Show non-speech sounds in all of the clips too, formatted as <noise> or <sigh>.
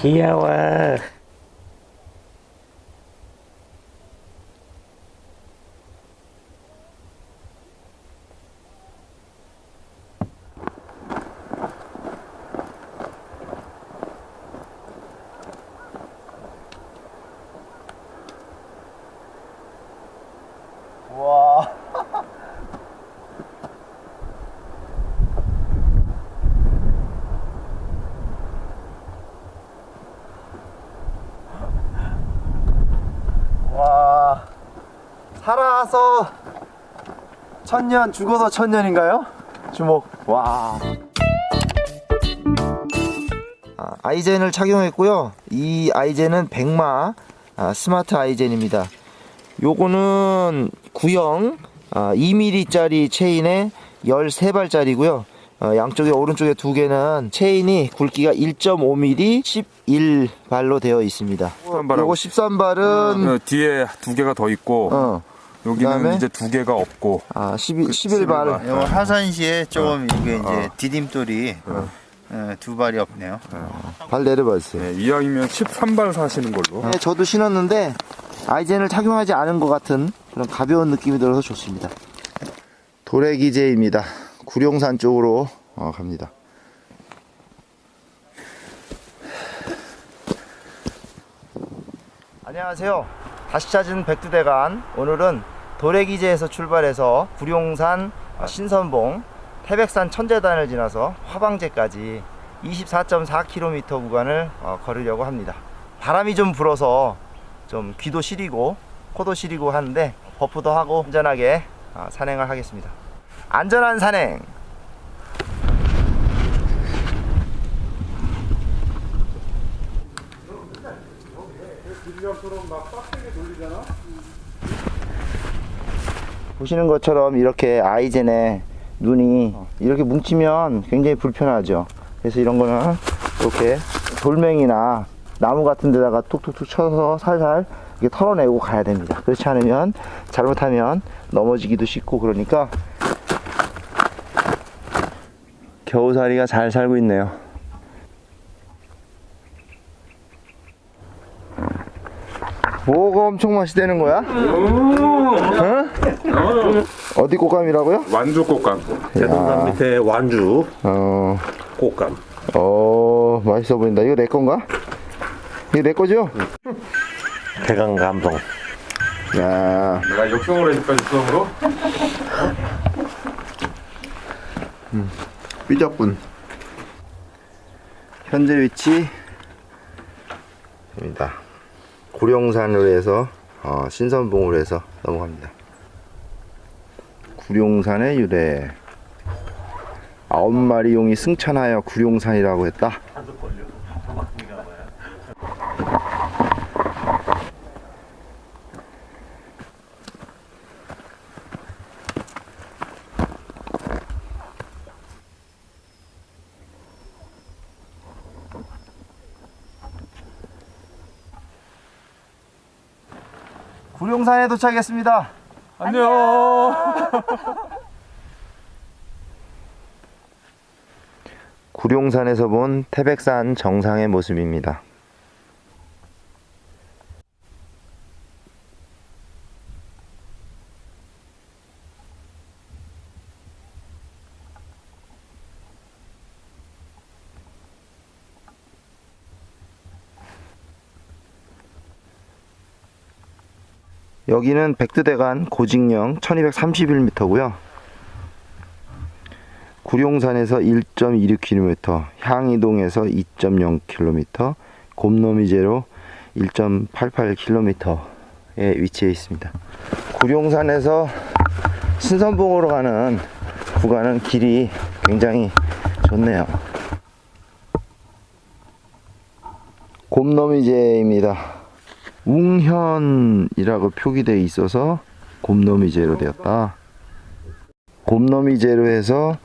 귀여워. 와. 와. 살아서 천년, 죽어서 천년인가요? 주목. 와. 아, 아이젠을 착용했고요. 이 아이젠은 백마 아, 스마트 아이젠입니다. 요거는 구형 아, 2mm짜리 체인에 13발짜리고요. 어, 양쪽에 오른쪽에 두 개는 체인이 굵기가 1.5mm 11발로 되어 있습니다. 13발 하고. 요거 13발은 어, 뒤에 두 개가 더 있고 어, 여기는? 이제 두 개가 없고 아 11, 그 11발. 요 하산시에 조금 이게 이제 디딤돌이 어, 두 발이 없네요. 발 내려봐 주세요. 네, 이왕이면 13발 사시는 걸로 네, 저도 신었는데 아이젠을 착용하지 않은 것 같은 그런 가벼운 느낌이 들어서 좋습니다. 도래기제입니다. 구룡산 쪽으로 어, 갑니다. 안녕하세요. 다시 찾은 백두대간 오늘은 도래기제에서 출발해서 구룡산 어, 신선봉 태백산 천재단을 지나서 화방제까지 24.4km 구간을 어, 걸으려고 합니다. 바람이 좀 불어서 좀 귀도 시리고 코도 시리고 하는데 버프도 하고 안전하게 어, 산행을 하겠습니다. 안전한 산행. 보시는 것처럼 이렇게 아이젠에 눈이 이렇게 뭉치면 굉장히 불편하죠. 그래서 이런 거는 이렇게 돌멩이나 나무 같은 데다가 툭툭툭 쳐서 살살 이렇게 털어내고 가야 됩니다. 그렇지 않으면 잘못하면 넘어지기도 쉽고 그러니까 겨우살이가 잘 살고 있네요. 뭐가 엄청 맛있다는 거야? 어? 어디 꽃감이라고요? 완주 꽃감 대동강 밑에 완주 어, 꽃감. 어, 맛있어 보인다. 이거 내 건가? 이거 내 거죠? 대강 감성. 야, 내가 역성으로 해줄까 육성으로? 삐졌군. 현재 위치 입니다. 구룡산으로 해서 어, 신선봉으로 해서 넘어갑니다. 구룡산의 유래. 아홉 마리 용이 승천하여 구룡산이라고 했다. 구룡산에 도착했습니다. 안녕 <laughs> 구룡산에서 본 태백산 정상의 모습입니다. 여기는 백두대간 고직령 1231m고요. 구룡산에서 1.26km, 향이동에서 2.0km, 곰노미제로 1.88km에 위치해 있습니다. 구룡산에서 신선봉으로 가는 구간은 길이 굉장히 좋네요. 곰노미제입니다. 웅현이라고 표기되어 있어서 곰노미제로 되었다. 곰노미제로 해서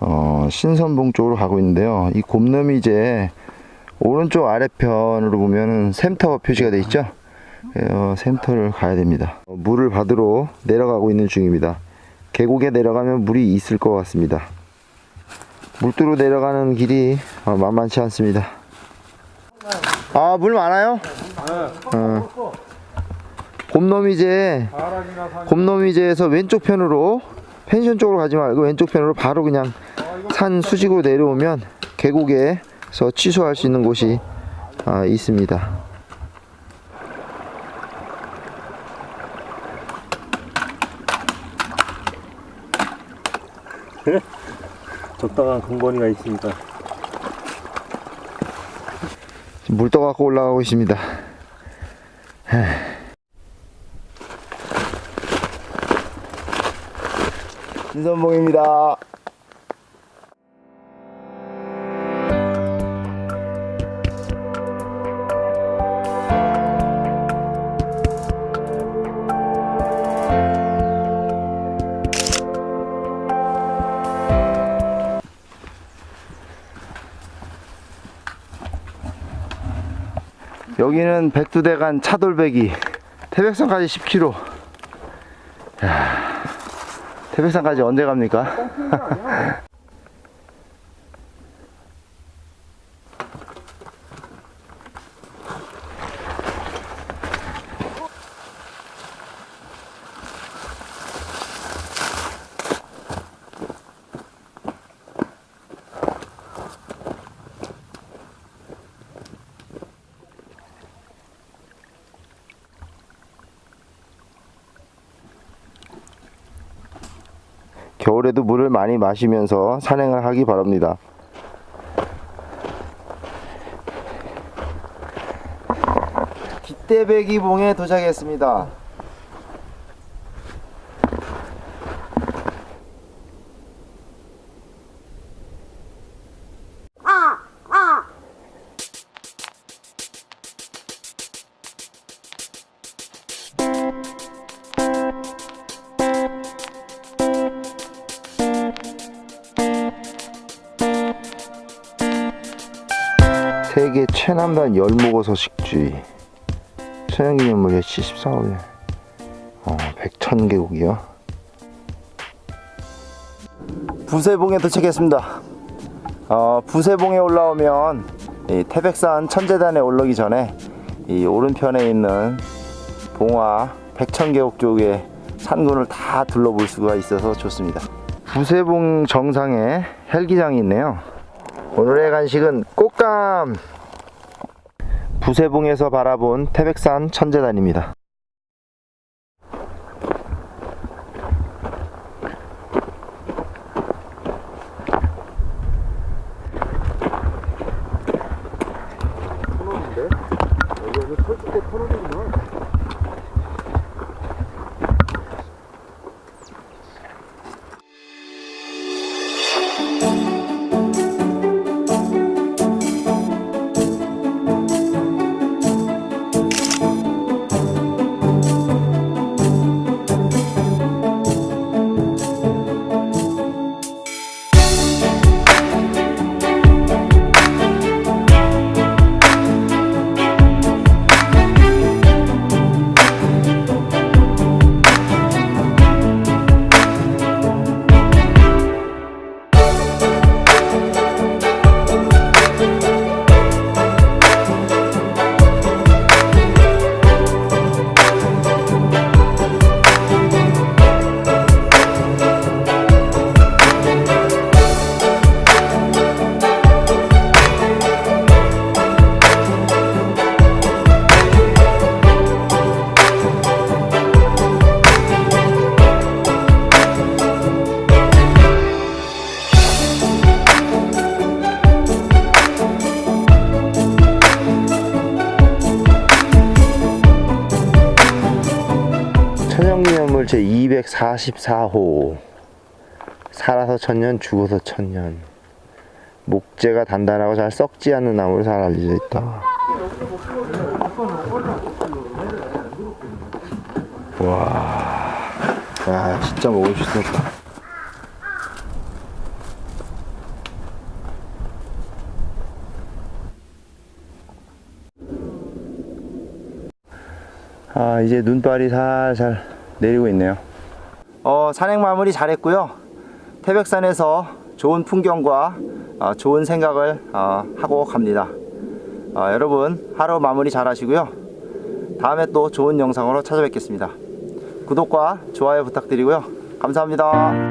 어, 신선봉 쪽으로 가고 있는데요. 이 곰너미제 오른쪽 아래편으로 보면은 샘터 표시가 되어 있죠. 어, 샘터를 가야 됩니다. 어, 물을 받으러 내려가고 있는 중입니다. 계곡에 내려가면 물이 있을 것 같습니다. 물두로 내려가는 길이 어, 만만치 않습니다. 아, 물 많아요? 어. 곰놈이제, 곰놈이제에서 왼쪽 편으로, 펜션 쪽으로 가지 말고 왼쪽 편으로 바로 그냥 산 수직으로 내려오면 계곡에서 취소할 수 있는 곳이 아, 있습니다. <laughs> 적당한 근거리가 있으니까. 물 떠 갖고 올라가고 있습니다. 신선봉입니다. 여기는 백두대간 차돌배기. 태백산까지 10km 야, 태백산까지 언제 갑니까? 겨울에도 물을 많이 마시면서 산행을 하기 바랍니다. 깃대배기봉에 도착했습니다. 세계 최남단 열목어 서 식주의. 천연기념물 예치 14호에 어, 백천계곡이요? 부세봉에 도착했습니다. 어, 부세봉에 올라오면 이 태백산 천재단에 올라오기 전에 이 오른편에 있는 봉화 백천계곡 쪽에 산군을 다 둘러볼 수가 있어서 좋습니다. 부세봉 정상에 헬기장이 있네요 오늘의 간식은 꽃감 부세봉에서 바라본 태백산 천재단입니다. 944호. 살아서 천년 죽어서 천년. 목재가 단단하고 잘 썩지 않는 나무로 잘 알려져 있다. 와, 아 진짜 먹을 수 있었다. 아 이제 눈발이 살살 내리고 있네요. 어 산행 마무리 잘했고요. 태백산에서 좋은 풍경과 어, 좋은 생각을 어, 하고 갑니다. 어, 여러분 하루 마무리 잘 하시고요. 다음에 또 좋은 영상으로 찾아뵙겠습니다. 구독과 좋아요 부탁드리고요. 감사합니다.